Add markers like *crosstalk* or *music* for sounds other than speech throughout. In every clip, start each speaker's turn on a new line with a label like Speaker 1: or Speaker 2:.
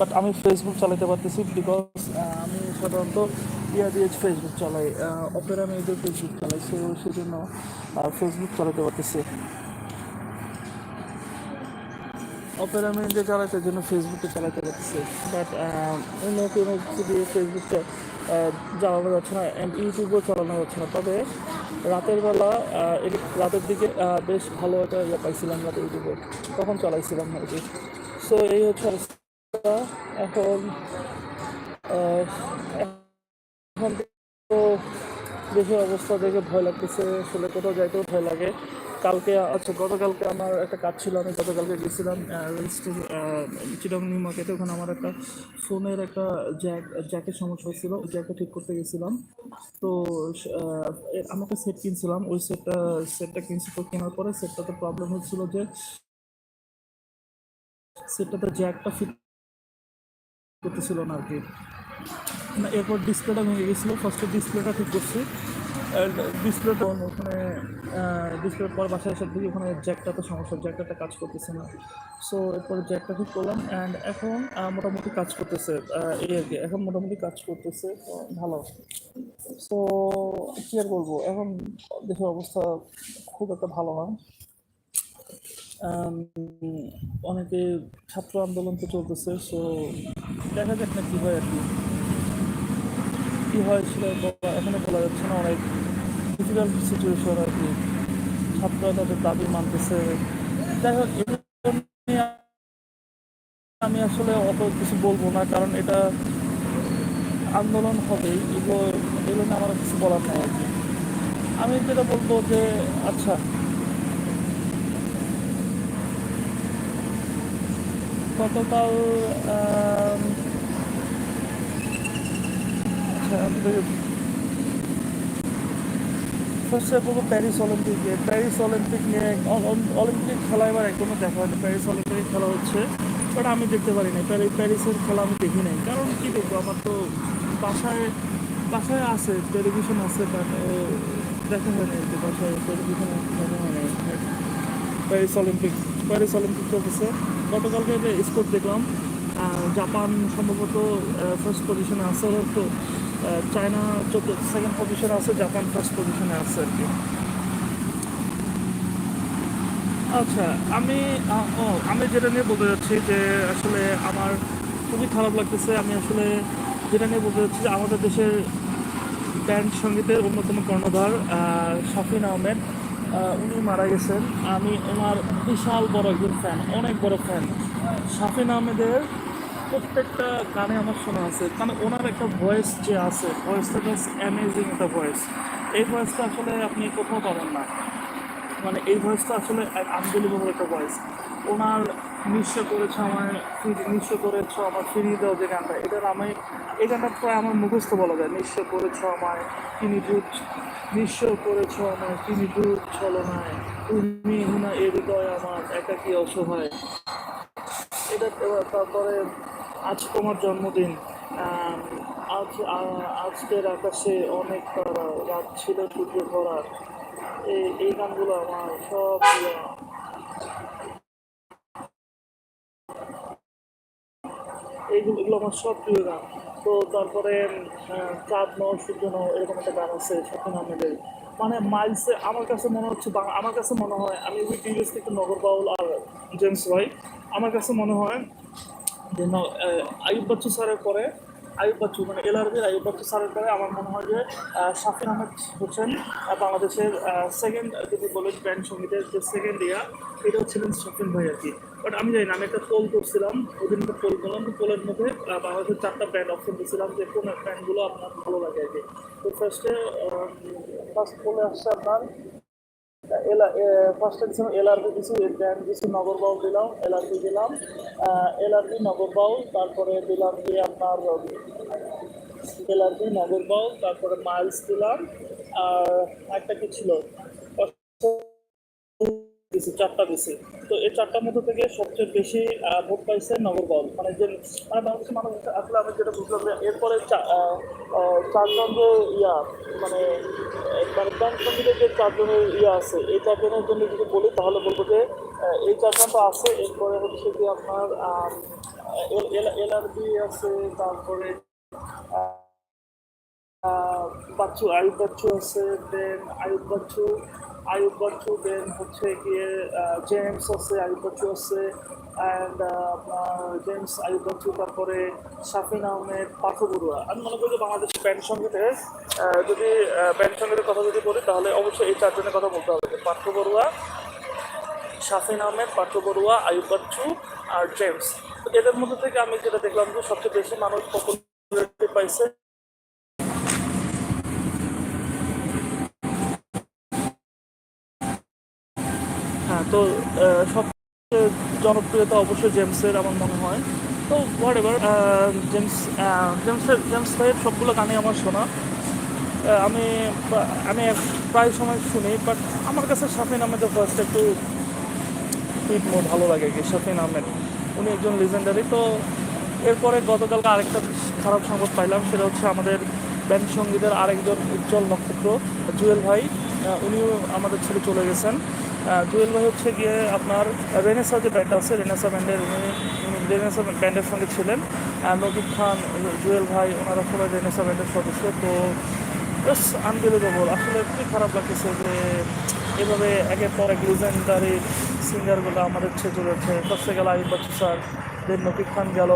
Speaker 1: But আমি Facebook চালাতে পারতেছি বিকজ আমি সাধারণত ইয়া দিয়ে ফেসবুক চালাই অপেরা মেয়েদের ফেসবুক চালাই সো সেজন্য ফেসবুক চালাতে পারতেছি। অপেরা মেয়েদের চালাতে জন্য ফেসবুকে চালাতে পারতেছি। বাট অন্য কোনো কিছু দিয়ে ফেসবুকটা আহ, চালানো যাচ্ছে না and ইউটিউবও চালানো যাচ্ছে না। তবে রাতের বেলা রাতের দিকে বেশ ভালো একটা ইয়ে পাইছিলাম রাতে ইউটিউবে তখন চালাইছিলাম আর কি। সো এই হচ্ছে এখন এখন তো দেশের অবস্থা দেখে ভয় লাগতেছে। আসলে কোথাও যাইতেও ভয় লাগে। কালকে আচ্ছা গতকালকে আমার একটা কাজ ছিল আমি গতকালকে গেছিলাম চিটং নিউ মার্কেটে ওখানে আমার একটা ফোনের একটা জ্যাক জ্যাকের সমস্যা হয়েছিল ওই জ্যাকটা ঠিক করতে গেছিলাম। তো আহ, এ- আমি একটা সেট কিনছিলাম। ওই সেটটা সেটটা কিনছি তো কেনার পরে সেটটাতে প্রবলেম হচ্ছিল যে সেটটাতে জ্যাকটা ফিট করতেছিল না আর কি। না, এরপর ডিসপ্লেটা ভেঙে গেছিল। ফার্স্টে ডিসপ্লেটা ঠিক করছি। ডিসপ্লেটা ওখানে ডিসপ্লের পর বাসায় এসে দেখি ওখানে জ্যাকটাতে সমস্যা জ্যাকটাতে কাজ করতেছে না। সো এরপরে জ্যাকটা ঠিক করলাম। অ্যান্ড এখন মোটামুটি কাজ করতেছে এই আর কি। এখন মোটামুটি কাজ করতেছে, তো ভালো। সো কী আর বলব? এখন দেশের অবস্থা খুব একটা ভালো হয় অনেকে ছাত্র আন্দোলন তো চলতেছে সো দেখা যাক না কী হয় আর কি। হয় সেটা এখনও বলা যাচ্ছে না, অনেক ডিফিকাল্ট সিচুয়েশন আর কি। ছাত্ররা তাদের দাবি মানতেছে। হোক আমি আসলে অত কিছু বলব না, কারণ এটা আন্দোলন হবেই, এগুলো এগুলো আমার কিছু বলার নেই আর কি। আমি যেটা বলব যে আচ্ছা গতকাল আম, আচ্ছা ফার্স্টে বলব প্যারিস অলিম্পিক প্যারিস অলিম্পিক নিয়ে অল- অল- অলিম্পিক খেলা এবার এখনও দেখা হয়নি। প্যারিস অলিম্পিক খেলা হচ্ছে বাট আমি দেখতে পারি না প্যারি প্যারিসের খেলা আমি দেখি নাই। কারণ কী দেখব? আমার তো বাসায় বাসায় আছে টেলিভিশন আছে বাট দেখা হয় না বাসায় টেলিভিশনে দেখা হয় না প্যারিস অলিম্পিক প্যারিস অলিম্পিক চলতেছে। গতকালকে স্কোর দেখলাম। জাপান সম্ভবত ফার্স্ট পজিশনে আছে তো চায়না চোদ্দ সেকেন্ড পজিশনে আছে জাপান ফার্স্ট পজিশনে আছে আর কি। আচ্ছা আমি ও আমি যেটা নিয়ে বলতে যাচ্ছি যে আসলে আমার খুবই খারাপ লাগতেছে। আমি আসলে যেটা নিয়ে বলতে যাচ্ছি যে আমাদের দেশের ব্যান্ড সঙ্গীতের অন্যতম কর্ণধার শাফিন আহমেদ। আহ, উনি মারা গেছেন। আমি ওনার বিশাল বড় একজন ফ্যান অনেক বড় ফ্যান শাফিন আহমেদের প্রত্যেকটা গানে আমার শোনা আছে, কারণ ওনার একটা ভয়েস যে আছে ভয়েসটা জাস্ট অ্যামেজিং একটা ভয়েস এই ভয়েসটা আসলে আপনি কোথাও পাবেন না। মানে এই ভয়েসটা আসলে আনবিলিভেবল একটা ভয়েস ওনার নিঃস্ব করেছে আমায়, ফিরি- নিঃস্ব করেছ আমার ফিরিয়ে দাও যে গানটা। এটার আমি এই গানটা প্রায় আমার মুখস্থ বলা যায়। নিঃস্ব করেছ আমায়, তিনি দুধ নিঃস্ব করেছ আমায়, তিনি দুধ ছলনায়। তুমি হুনা এ হৃদয় আমার একাকী অসহায়? এটা তারপরে আজ তোমার জন্মদিন। আজ আজকের আকাশে অনেক তারা, রাত ছিল সূর্য ভরা এই এই গানগুলো আমার সব এইগুলো এগুলো আমার সব প্রিয় গান। তো তারপরে চাঁদ নও সূর্য নও এরকম একটা গান আছে স্বপ্ন আহমেদের মানে মাইলসে আমার কাছে মনে হচ্ছে আমার কাছে মনে হয়, আমি ডিভিএস থেকে নগর বাউল আর জেমস ভাই, আমার কাছে মনে হয় যে আয়ুব বাচ্চু স্যারের পরে আয়ুব বাচ্চু মানে এলআরবির আয়ুব বাচ্চু স্যারের পরে আমার মনে হয় যে শাফিন আহমেদ হচ্ছেন বাংলাদেশের সেকেন্ড যদি বলেন ব্যান্ড সঙ্গীতের যে সেকেন্ড ইয়ার এটা হচ্ছিলেন শাফিন ভাই আর কি। বাট আমি জানি না, আমি একটা পোল করছিলাম ওই দিন একটা পোল করলাম, তো পোলের মধ্যে বাংলাদেশের চারটা ব্র্যান্ড অপশন দিয়েছিলাম যে কোন ব্র্যান্ডগুলো আপনার ভালো লাগে আর কি। তো ফার্স্টে ফার্স্ট পোলে আসছে আপনার এলা ফার্স্টে দিয়েছিলাম এলআরবি দিছি ব্র্যান্ড কিছু নগর বাউল দিলাম এলআরবি দিলাম এলআরবি নগর বাউল, তারপরে দিলাম কি আপনার এলআরবি নগর বাউল, তারপরে মাইলস দিলাম, আর একটা কি ছিল? দিছি, চারটা দিছি। তো এই চারটার মধ্যে থেকে সবচেয়ে বেশি ভোট পাইছে নগর বাউল মানে যে মানে বাংলাদেশের মানুষ আসলে আমি যেটা বুঝলাম যে এরপরে চারজন যে ইয়া মানে মানে ব্যাংক সঙ্গীতের যে চারজনের ইয়া আছে, এই চারজনের জন্য যদি বলি, তাহলে বলব যে এই চারজন তো আছে। এরপরে হচ্ছে কি আপনার এলআরবি আছে, তারপরে বাচ্চু, আয়ুব বাচ্চু আছে, দেন আয়ুব বাচ্চু আয়ুব বাচ্চু দেন হচ্ছে গিয়ে জেমস আছে আয়ুব বাচ্চু আছে অ্যান্ড জেমস আয়ুব বাচ্চু তারপরে শাফিন আহমেদ পার্থ বড়ুয়া আমি মনে করি যে বাংলাদেশ ব্যান্ড সঙ্গীতে যদি ব্যান্ড সঙ্গীতের কথা যদি বলি, তাহলে অবশ্যই এই চারজনের কথা বলতে হবে। পার্থ বড়ুয়া শাফিন আহমেদ পার্থ বড়ুয়া আয়ুব বাচ্চু আর জেমস এদের মধ্যে থেকে আমি যেটা দেখলাম যে সবচেয়ে বেশি মানুষ পপুলারিটি পাইছে তো সবচেয়ে জনপ্রিয়তা অবশ্যই জেমসের আমার মনে হয়। তো হোয়াট এভার জেমস জেমসের, জেমস ভাইয়ের সবগুলো গানই আমার শোনা। আমি আমি প্রায় সময় শুনি বাট আমার কাছে শাফিন আহমেদের ফার্স্ট একটু হিট মোর ভালো লাগে কি? শাফিন আহমেদ, উনি একজন লিজেন্ডারি তো, এরপরে গতকালকে আরেকটা খারাপ সংবাদ পাইলাম, সেটা হচ্ছে আমাদের ব্যান্ড সঙ্গীতের আরেকজন উজ্জ্বল নক্ষত্র, জুয়েল ভাই। উনিও আমাদের ছেড়ে চলে গেছেন। জুয়েল ভাই হচ্ছে গিয়ে আপনার রেনেসা যে ব্যান্ড আছে রেনেসা ব্যান্ডের উনি রেনেসা ব্যান্ডের সঙ্গে ছিলেন। আহ, খান জুয়েল ভাই ওনারা সবাই রেনেসা ব্যান্ডের সদস্য। তো জাস্ট আনবিলিভেবল আসলে খুবই খারাপ লাগতেছে যে এভাবে একের পর এক লিজেন্ডারি সিঙ্গারগুলো আমাদের ছেড়ে চলেছে ফার্স্টে গেল আইব বাচ্চু স্যার দেন নকিব খান গেল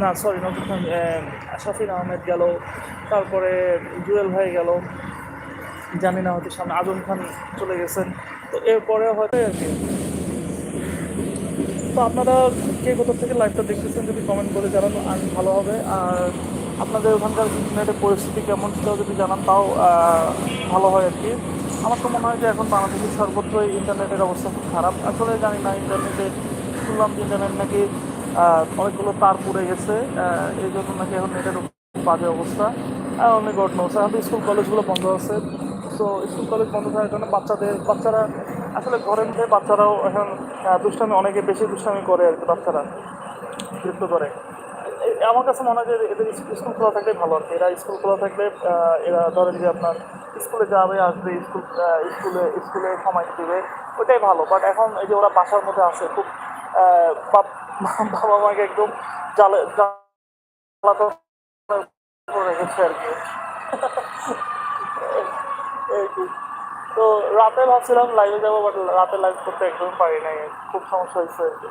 Speaker 1: না সরি নকিব খান শাফিন আহমেদ গেল তারপরে জুয়েল ভাই গেল। জানি না হয়তো সামনে আজম খান চলে গেছেন। তো এরপরে হয়তো আর কি তো আপনারা কে কোথা থেকে লাইভটা দেখতেছেন যদি কমেন্ট করে জানান আর ভালো হবে। আর আপনাদের ওখানকার ইন্টারনেটের পরিস্থিতি কেমন সেটাও যদি জানান, তাও ভালো হয় আর কি। আমার তো মনে হয় যে এখন বাংলাদেশের সর্বত্রই ইন্টারনেটের অবস্থা খুব খারাপ। আসলে জানি না ইন্টারনেটে শুনলাম যে ইন্টারনেট নাকি অনেকগুলো তার পুড়ে গেছে এই জন্য নাকি এখন নেটের বাজে অবস্থা। অনেক ঘটনা এখন তো স্কুল কলেজগুলো বন্ধ আছে। তো স্কুল কলেজ বন্ধ থাকার কারণে বাচ্চাদের, বাচ্চারা আসলে ঘরের মধ্যে বাচ্চারাও এখন দুষ্টামি অনেকে বেশি দুষ্টামি করে আর কি বাচ্চারা, বিরক্ত করে। আমার কাছে মনে হয় যে এদের স্কুল খোলা থাকলে ভালো আর কি। এরা স্কুল খোলা থাকলে এরা ধরেন যে আপনার স্কুলে যাবে, আসবে, স্কুল স্কুলে স্কুলে সময় দিবে ওটাই ভালো। বাট এখন এই যে ওরা বাসার মধ্যে আছে, খুব বাবা মাকে একদম জ্বালে, জ্বালাতন রেখেছে আর কি। *laughs* কি। তো রাতে ভাবছিলাম লাইভে যাব বাট রাতে লাইভ করতে একদম পারি নাই। খুব সমস্যা হয়েছে আর কি।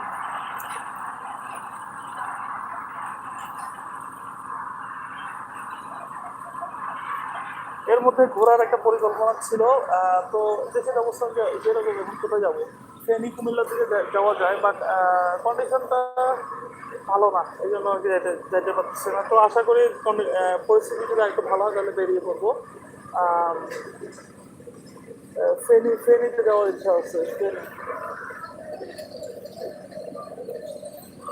Speaker 1: এর মধ্যে ঘোরার একটা পরিকল্পনা ছিল তো দেশের অবস্থা যেরকম এখন কোথায় যাব? ফেনী কুমিল্লার দিকে যাওয়া যায় বাট কন্ডিশনটা ভালো না, এই জন্য যেতে যেতে পারতেছে না। তো আশা করি পরিস্থিতি যদি একটু ভালো হয়, তাহলে বেরিয়ে পড়ব। ফেনী ফেনীতে যাওয়ার ইচ্ছা আছে ফেনী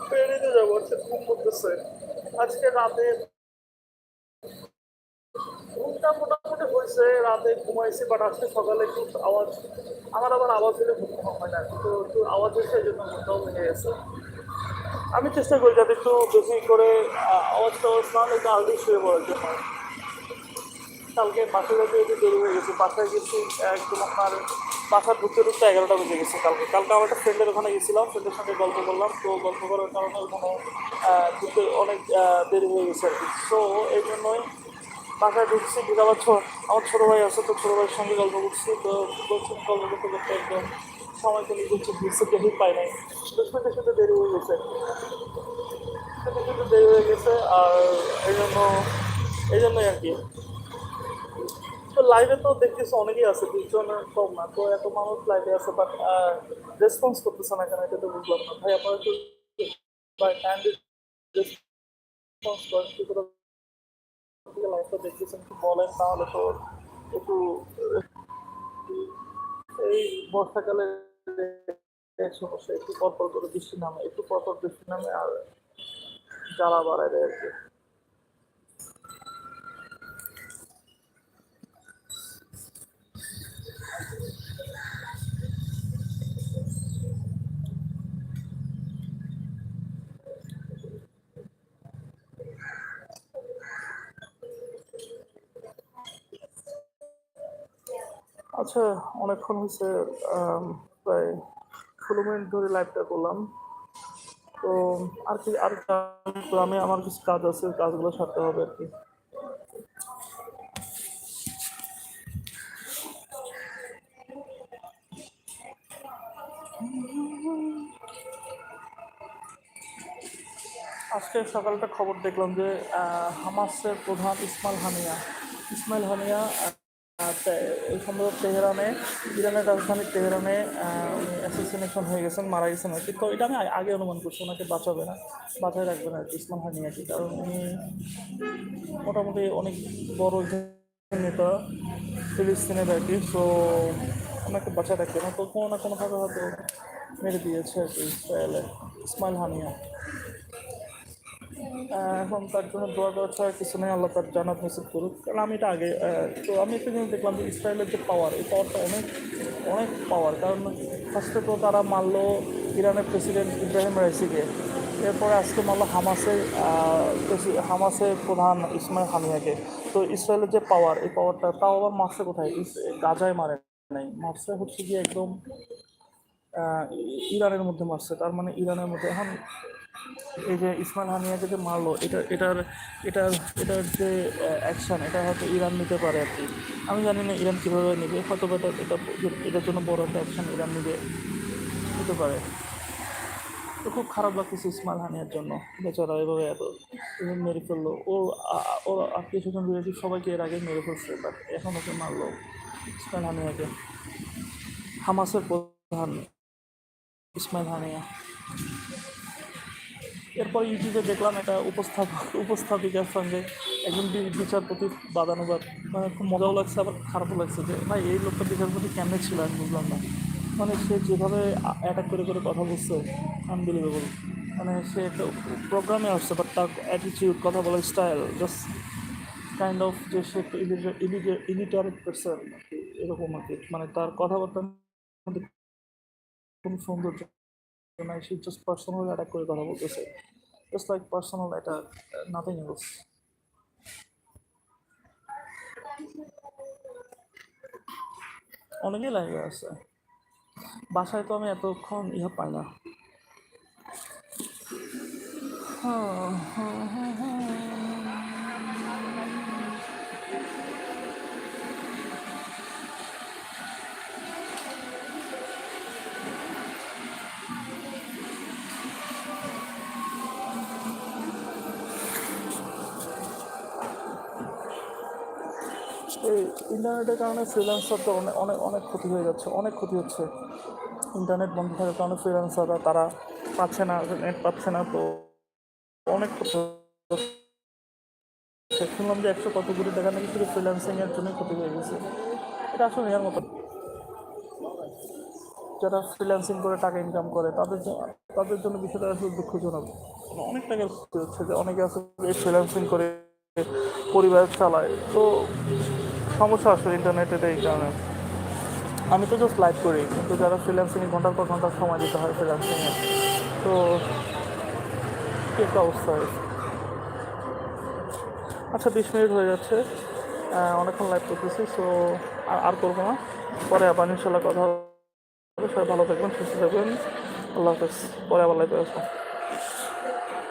Speaker 1: ফেনীতে যাব হচ্ছে ঘুম করতেছে আজকে রাতে ঘুমটা মোটামুটি হয়েছে, রাতে ঘুমাইছি বাট আজকে সকালে একটু আওয়াজ, আমার আবার আওয়াজ হলে ঘুম হয় না কিন্তু একটু আওয়াজ হয়েছে জন্য ঘুমটাও ভেঙে গেছে। আমি চেষ্টা করি যাতে একটু বেশি করে আওয়াজ টাওয়াজ না হলে একটু আগে শুয়ে পড়ার জন্য। কালকে বাসায় যেতে যেতে দেরি হয়ে গেছে। বাসায় গেছি একদম আপনার বাসায় ঢুকতে ঢুকতে এগারোটা বেজে গেছে কালকে। কালকে আমার একটা ফ্রেন্ডের ওখানে গেছিলাম ফ্রেন্ডের সঙ্গে গল্প করলাম। তো গল্প করার কারণে ওখানে ঢুকতে অনেক দেরি হয়ে গেছে আর কি। তো এই জন্যই বাসায় ঢুকছি ঢুকে আবার আমার ছোটো ভাই আছে, তো ছোটো ভাইয়ের সঙ্গে গল্প করছি। তো বলছি, গল্প করতে করতে একদম সময় তো নিজের ঘুরছে কেউই পাই নাই। শুতে শুতে দেরি হয়ে গেছে দেরি হয়ে গেছে, আর এই জন্য, এই জন্যই আর কি। লাইভে তো দেখতেছি অনেকেই আছে দুজনের কম না, তো এত মানুষ লাইভে আছে বাট রেসপন্স করতেছে না কেন এটা তো বুঝলাম না। ভাই, আপনারা একটু বা কাইন্ডলি রেসপন্স করেন, কি করে লাইভটা দেখতেছেন একটু বলেন, তাহলে তো একটু, এই বর্ষাকালে সমস্যা, একটু পর পর করে বৃষ্টি নামে, একটু পর পর বৃষ্টি নামে, আর জ্বালা বাড়ায় দেয় আর কি। আচ্ছা অনেকক্ষণ হয়েছে প্রায় ষোলো মিনিট ধরে লাইভটা করলাম। তো আর কি, আর আমি, আমার কিছু কাজ আছে, কাজগুলো সারতে হবে আর কি। আজকে সকালটা খবর দেখলাম যে হামাসের প্রধান ইসমাইল হানিয়া ইসমাইল হানিয়া এই সম্ভবত তেহরানে, ইরানের রাজধানী তেহরানে অ্যাসোসিনেশন হয়ে গেছেন, মারা গেছেন আর কি। তো এটা আমি আগে অনুমান করছি, ওনাকে বাঁচাবে না, বাঁচায় রাখবে না আর কি ইসমাইল হানিয়াকে কারণ উনি মোটামুটি অনেক বড় নেতা ফিলিস্তিনের আর কি সো ওনাকে বাঁচায় রাখবে না। তো কোনো না কোনোভাবে হয়তো মেরে দিয়েছে আর কি ইসরায়েলে ইসমাইল হানিয়া। এখন তার জন্য দোয়া দেওয়া ছাড়া কিছু নেই, আল্লাহ তার জানাত নসিব করুক। কারণ আমি এটা আগে তো আমি একটা জিনিস দেখলাম যে ইসরায়েলের যে পাওয়ার এই পাওয়ারটা অনেক অনেক পাওয়ার কারণ ফার্স্টে তো তারা মারলো ইরানের প্রেসিডেন্ট ইব্রাহিম রাইসিকে। এরপরে আজকে মারলো হামাসের হামাসের প্রধান ইসমাইল হামিয়াকে। তো ইসরায়েলের যে পাওয়ার এই পাওয়ারটা তাও আবার মারছে কোথায়? গাজায় মারে নাই। মারছে হচ্ছে গিয়ে একদম ইরানের মধ্যে মারছে। তার মানে ইরানের মধ্যে এখন এই যে ইসমাইল হানিয়াকে যে মারলো, এটা, এটার এটার এটার যে অ্যাকশন এটা হয়তো ইরান নিতে পারে আর কি। আমি জানি না ইরান কীভাবে নেবে, হয়তো এটা এটা, এটার জন্য বড় একটা অ্যাকশন ইরান নিবে নিতে পারে। তো খুব খারাপ লাগতেছে ইসমাইল হানিয়ার জন্য। বেচারা এভাবে এত মেরে ফেলল। ওর ওর আত্মীয় স্বজন রিলেটিভ সবাইকে এর আগে মেরে ফেলছে বাট এখন ওকে মারলো ইসমাইল হানিয়াকে। হামাসের প্রধান ইসমাইল হানিয়া। এরপর ইউটিউবে দেখলাম একটা উপস্থাপক উপস্থাপিকার সঙ্গে একজন বিচারপতি বাদানুবাদ। মানে খুব মজাও লাগছে, আবার খারাপও লাগছে যে, ভাই, এই লোকটা বিচারপতি কেমনে ছিল? আমি বুঝলাম না। মানে সে যেভাবে অ্যাটাক করে করে কথা বলছে আনবিলিভেবল মানে সে একটা প্রোগ্রামে আসছে বাট তার অ্যাটিটিউড কথা বলার স্টাইল জাস্ট কাইন্ড অফ যে সে একটা ইলিটারেট পার্সন এরকম আর কি। মানে তার কথাবার্তার মধ্যে কোনো সৌন্দর্য জাস্ট পার্সোনাল অ্যাটাক করে কথা বলতেছে। জাস্ট লাইক পার্সোনাল এটা নাথিং এলস অনেকেই লাইভে আছে। বাসায় তো আমি এতক্ষণ ইহা পাই না। এই ইন্টারনেটের কারণে ফ্রিল্যান্সারদের অনেক অনেক অনেক ক্ষতি হয়ে যাচ্ছে, অনেক ক্ষতি হচ্ছে। ইন্টারনেট বন্ধ থাকার কারণে ফ্রিল্যান্সাররা তারা পাচ্ছে না নেট পাচ্ছে না, তো অনেক ক্ষতি। শুনলাম যে একশো কত কোটি টাকা নাকি শুধু ফ্রিল্যান্সিং এর জন্য ক্ষতি হয়ে গেছে। এটা আসলে নেওয়ার মতো যারা ফ্রিল্যান্সিং করে টাকা ইনকাম করে, তাদের জন্য তাদের জন্য বিষয়টা আসলে দুঃখজনক। অনেক টাকার ক্ষতি হচ্ছে যে অনেকে আছে ফ্রিল্যান্সিং করে, পরিবার চালায়, তো সমস্যা আসলে ইন্টারনেটের এই কারণে। আমি তো জাস্ট লাইভ করি, কিন্তু যারা ফ্রিল্যান্সিংয়ে ঘণ্টার পর ঘণ্টা সময় দিতে হয় ফ্রিল্যান্সিংয়ে তো কি একটা অবস্থা হয়েছে। আচ্ছা বিশ মিনিট হয়ে যাচ্ছে অনেকক্ষণ লাইভ করতেছি সো আর করব না। পরে আবার ইনশাল্লাহ কথা হবে। সবাই ভালো থাকবেন, সুস্থ থাকবেন। আল্লাহ হাফেজ। পরে আবার লাইভে আসব।